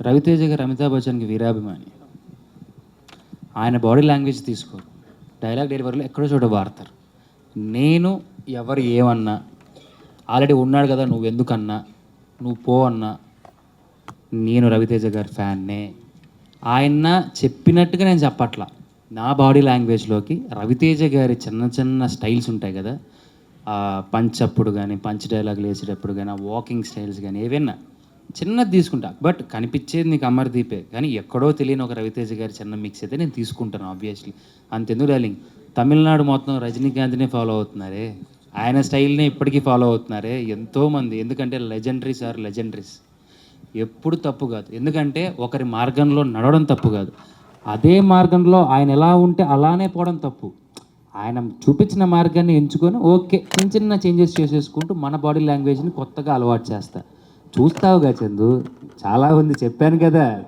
రవితేజ గారు అమితాబ్ బచ్చన్కి వీరాభిమాని. ఆయన బాడీ లాంగ్వేజ్ తీసుకోరు. డైలాగ్ డెలివరీలో ఎక్కడో చోట వాడతారు. నేను ఎవరు ఏమన్నా ఆల్రెడీ ఉన్నాడు కదా నువ్వు ఎందుకన్నా నువ్వు పో అన్నా నేను రవితేజ గారి ఫ్యాన్నే. ఆయన చెప్పినట్టుగా నేను చెప్పట్లా. నా బాడీ లాంగ్వేజ్లోకి రవితేజ గారి చిన్న చిన్న స్టైల్స్ ఉంటాయి కదా పంచ్ అప్పుడు కానీ పంచ్ డైలాగులు వేసేటప్పుడు కానీ వాకింగ్ స్టైల్స్ కానీ ఏవైనా చిన్నది తీసుకుంటా. బట్ కనిపించేది నీకు అమర్దీపే కానీ ఎక్కడో తెలియని ఒక రవితేజ గారి చిన్న మిక్స్ అయితే నేను తీసుకుంటాను ఆబ్వియస్లీ అంతెందుకు డార్లింగ్? తమిళనాడు మొత్తం రజనీకాంత్నే ఫాలో అవుతున్నారే? ఆయన స్టైల్నే ఇప్పటికీ ఫాలో అవుతున్నారే? ఎంతోమంది. ఎందుకంటే లెజెండరీస్ ఆర్ లెజెండరీస్ ఎప్పుడు తప్పు కాదు. ఎందుకంటే ఒకరి మార్గంలో నడవడం తప్పు కాదు. అదే మార్గంలో ఆయన ఎలా ఉంటే అలానే పోవడం తప్పు. ఆయన చూపించిన మార్గాన్ని ఎంచుకొని ఓకే చిన్న చిన్న చేంజెస్ చేసేసుకుంటూ మన బాడీ లాంగ్వేజ్ని కొత్తగా అలవాటు చేస్తా. చూస్తావుగా చందు. చాలా ఉంది చెప్పాను కదా.